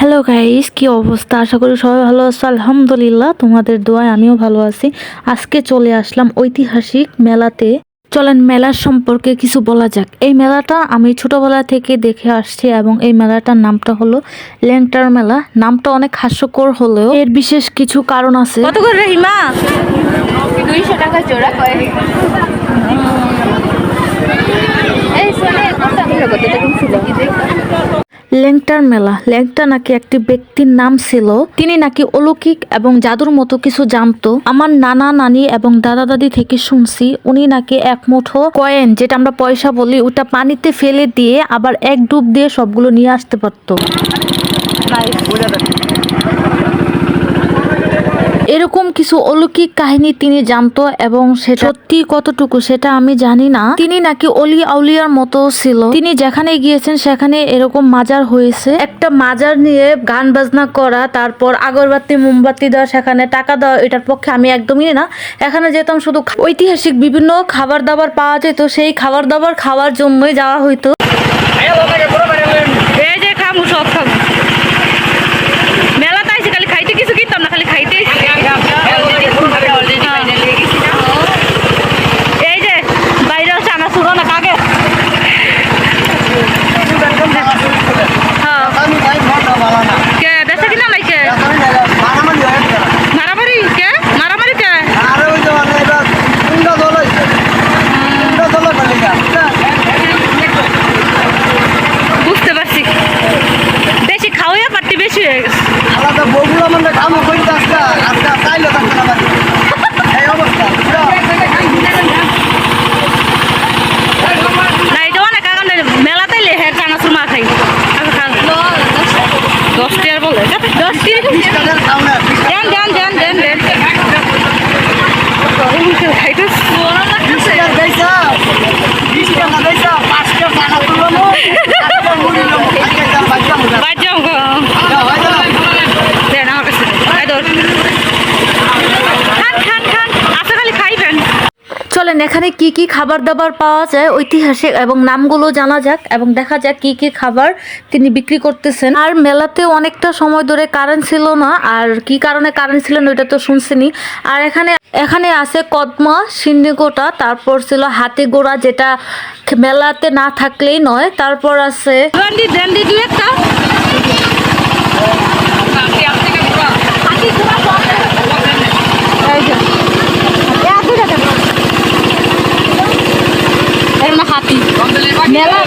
Hello guys কি অবস্থা? আশা করি সবাই ভালো আছো। আলহামদুলিল্লাহ তোমাদের দোয়ায় আমিও ভালো আছি। আজকে চলে আসলাম ঐতিহাসিক মেলাতে। চলেন মেলার সম্পর্কে কিছু বলা যাক। এই মেলাটা আমি ছোটবেলা থেকে দেখে আসছি এবং এই মেলাটার নামটা হলো ল্যাংটার মেলা। নামটা অনেক হাস্যকর হলেও এর বিশেষ কিছু কারণ আছে। কত করে হিমা? দুইশো টাকা জোড়া এই ল্যাংটার মেলা। ল্যাংটা নাকি একটি ব্যক্তির নাম ছিল। তিনি নাকি অলৌকিক এবং জাদুর মতো কিছু জানতো। আমার নানা, নানি এবং দাদা, দাদি থেকে শুনছি, উনি নাকি এক মুঠো কয়েন, যেটা আমরা পয়সা বলি, ওটা পানিতে ফেলে দিয়ে আবার এক ডুব দিয়ে সবগুলো নিয়ে আসতে পারতো। এরকম কিছু অলৌকিক কাহিনী তিনি জানতো এবং সেটা সত্যি কতটুকু সেটা আমি জানি না। তিনি নাকি অলি আউলিয়ার মতো ছিল। তিনি যেখানে গিয়েছেন সেখানে এরকম মাজার হয়েছে। একটা মাজার নিয়ে গান বাজনা করা, তারপর আগরবাতি, মোমবাতি দেওয়া, সেখানে টাকা দেওয়া, এটার পক্ষে আমি একদমই না। এখানে যেতাম শুধু ঐতিহাসিক বিভিন্ন খাবার দাবার পাওয়া যেত। সেই খাবার দাবার খাওয়ার জন্যই যাওয়া হইতো এই যে খামু সব খামু মেলাতে আইসি খালি খাইতে কিছু কিনতাম না খালি খাইতে এই যে বাইরে হচ্ছে আমার শুরু না কাকে হ্যাঁ কে বেচা কিনা নাই কে মারামারি কে মারামারি কে বুঝতে পারছি বেশি খাওয়া পারতি বেশি হয়ে গেছে না এটা অনেক আগাম মেলাতে লেহের চানাচুর মা খাই আমি খান দশ টিয়ার বলে দশ দেন দেন দেন দেন দেন খাইতে বাজাও গো দেন আমার কাছে দেন। এই ধর। খান খান খান আচ্ছা খালি খাইবেন চলেন এখানে কি কি খাবার দাবার পাওয়া যায় ঐতিহাসিক এবং নামগুলো জানা যাক এবং দেখা যাক কি কি খাবার তিনি বিক্রি করতেছেন। আর মেলাতে অনেকটা সময় ধরে কারেন্ট ছিল না আর কি কারণে কারেন্ট ছিল না ওইটা তো শুনছেনি আর এখানে এখানে আছে কদমা সিন্নিগোটা তারপর ছিল হাতি গোড়া যেটা মেলাতে না থাকলেই নয় তারপর আছে একটা এই যে। এ আছে দেখেন। এর হাতি। মেলা।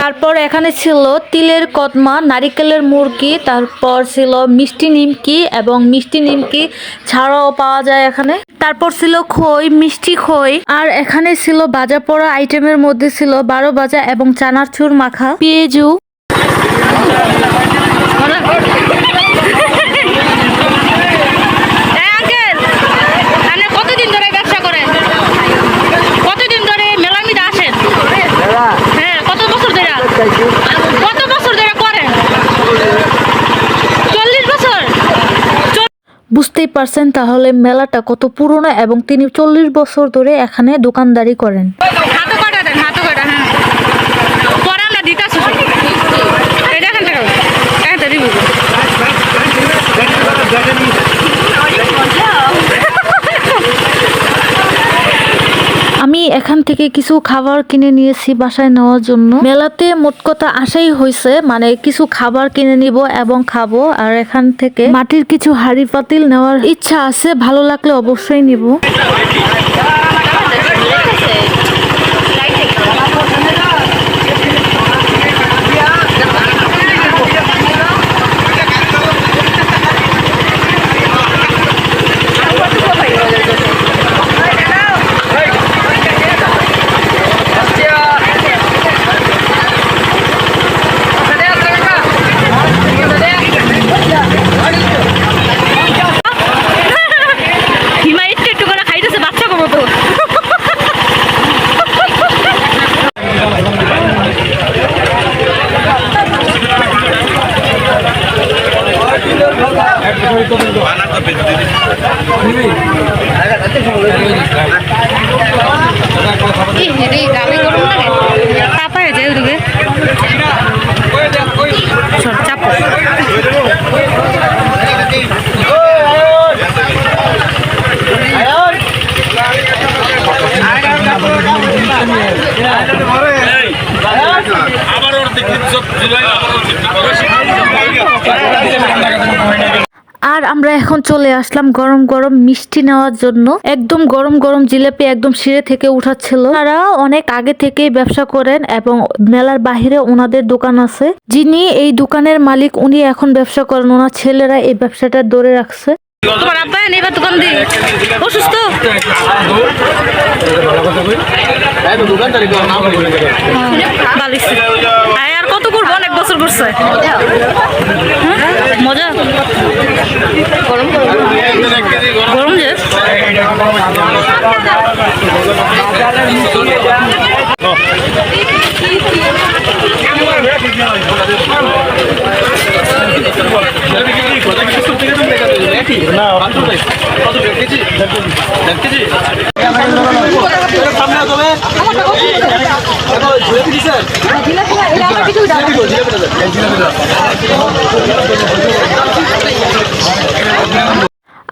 তারপর এখানে ছিল তিলের কদমা, নারিকেলের মুরগি, তারপর ছিল মিষ্টি নিমকি এবং মিষ্টি নিমকি ছাড়াও পাওয়া যায় এখানে। তারপর ছিল খই, মিষ্টি খই, আর এখানে ছিল ভাজা পোড়া আইটেমের মধ্যে ছিল বারো ভাজা এবং চানাচুর মাখা। পেঁয়াজু বুঝতেই পারছেন তাহলে মেলাটা কত পুরনো এবং তিনি চল্লিশ বছর ধরে এখানে দোকানদারি করেন হাতে কাটা দেন হাতে কাটা হ্যাঁ পরে আমরা দিতেছি এই দেখেন দেখেন এখান থেকে দিব আমি এখান থেকে কিছু খাবার কিনে নিয়েছি বাসায় নেওয়ার জন্য। মেলাতে মোট কথা আসাই হয়েছে মানে কিছু খাবার কিনে নিব এবং খাব, আর এখান থেকে মাটির কিছু হাড়ি পাতিল নেওয়ার ইচ্ছা আছে, ভালো লাগলে অবশ্যই নিব হিমা একটু একটু করে খাইতেছে বাচ্চা কো মতো বানাতো বেঁচে দিবি কি হেডে গালে গরম লাগে তাপায় যায় ওদিকে চল চাপো আবার ওর দেখি সব জুলাই আবার ওর দেখি আর আমরা এখন চলে আসলাম গরম গরম মিষ্টি নেওয়ার জন্য। একদম গরম গরম জিলেপি একদম সিঁড়ে থেকে উঠাচ্ছিল। তারা অনেক আগে থেকেই ব্যবসা করেন এবং মেলার বাহিরে ওনাদের দোকান আছে। যিনি এই দোকানের মালিক, উনি এখন ব্যবসা করেন। ওনার ছেলেরা এই ব্যবসাটা ধরে রাখছে। তোমার আব্বা এবার দোকান দি। অসুস্থ। আর কত করব? অনেক বছর করছে। হ্যাঁ? মজা? গরম গরম এটা আমার কিছু দাও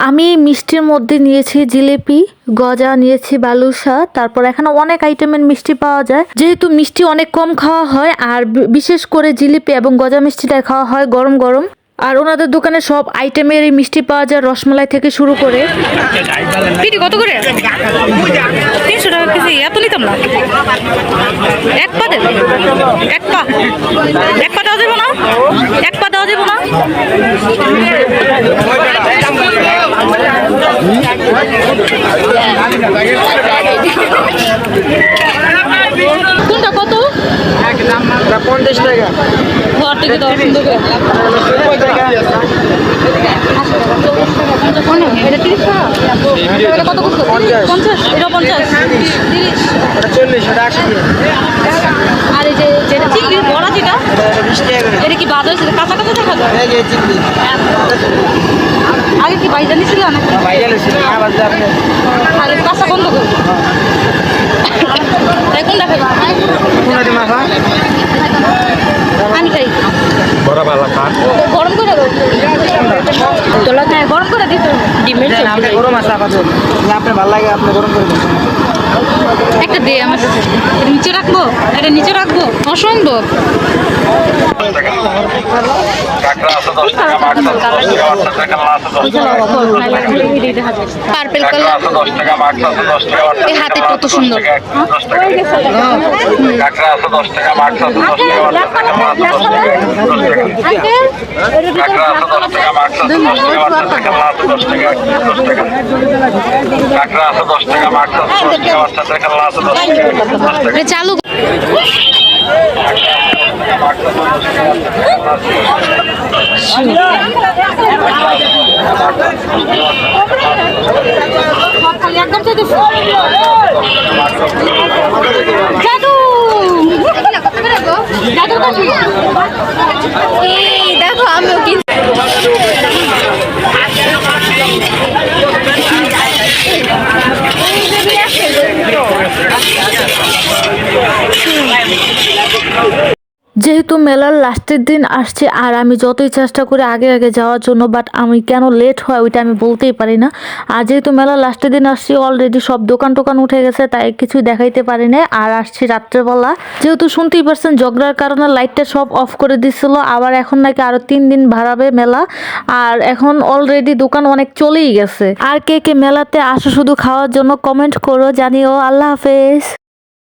আমি মিষ্টির মধ্যে নিয়েছি জিলেপি গজা নিয়েছি বালুশা তারপর এখানে অনেক আইটেমের মিষ্টি পাওয়া যায়। যেহেতু মিষ্টি অনেক কম খাওয়া হয় আর বিশেষ করে জিলিপি এবং গজা মিষ্টিটা খাওয়া হয় গরম গরম। আর ওনাদের দোকানে সব আইটেমের এই মিষ্টি পাওয়া যায়, রসমালাই থেকে শুরু করে। কত করে? তিনশো টাকা কেজি, এত নিতাম না। এক পা দেবে এক পা। এক পা দেওয়া যাবে না? এক পা দেওয়া যাবে না? পঞ্চাশ টাকা। ঘর থেকে দশ সুন্দর করে। এটা তিরিশ টাকা? কত করছ পঞ্চাশ। পঞ্চাশ? এটা পঞ্চাশ? তিরিশ চল্লিশ ওটা আশি আর এই যে যেটা বড়া যেটা এটা করে। কি বাদ হয়েছে? কাঁচা দেখা যায়? আগে কি বাইজা নিছিল নাকি? ভাইরাল হয়েছিল আবার যে আপনি কাঁচা বন্ধ করব তাই কোনটা খাইবা কোনটি মাখা আমি খাই গরম করে দাও তোলা হ্যাঁ গরম করে দিতে হবে। ডিমের দেন, আপনি সবজি। গরম আছে আপাতত যে আপনার ভালো লাগে আপনি গরম করে দিন একটা দে আমার কাছে এটা নিচে রাখব এটা নিচে রাখব অসম্ভব কাঁকড়া আছে দশ টাকা মাছ আছে দশ টাকা কাল্লা আছে দশ টাকা পার্পেল কালার এই হাতের কত সুন্দর। কাঁকড়া আছে দশ টাকা মাছ আছে দশ টাকা বাচ্চা কাল্লা আছে দশ টাকা দশ আছে। দশ টাকা মাছ আছে দশ টাকা বাচ্চা কাল্লা আছে দশ টাকা। দশ টাকা কাঁকড়া আছে দশ টাকা মাছ আছে দশ টাকা। বাচ্চা আছে দশ টাকা দশ টাকা। চালু কাঠি এই দেখো আমিও কিন্তু যেহেতু মেলার লাস্টের দিন আসছে আর আমি যতই চেষ্টা করি আগে আগে যাওয়ার জন্য বাট আমি কেন লেট হয় ওইটা আমি বলতেই পারি না। আর যেহেতু মেলার লাস্টের দিন আসছি অলরেডি সব দোকান টোকান উঠে গেছে, তাই কিছু দেখাইতে পারি না আর আসছি রাত্রেবেলা যেহেতু শুনতেই পারছেন, ঝগড়ার কারণে লাইটটা সব অফ করে দিছিল। আবার এখন নাকি আরও তিন দিন ভাড়াবে মেলা। আর এখন অলরেডি দোকান অনেক চলেই গেছে। আর কে কে মেলাতে আসো শুধু খাওয়ার জন্য কমেন্ট করো, জানিও। আল্লাহ হাফেজ।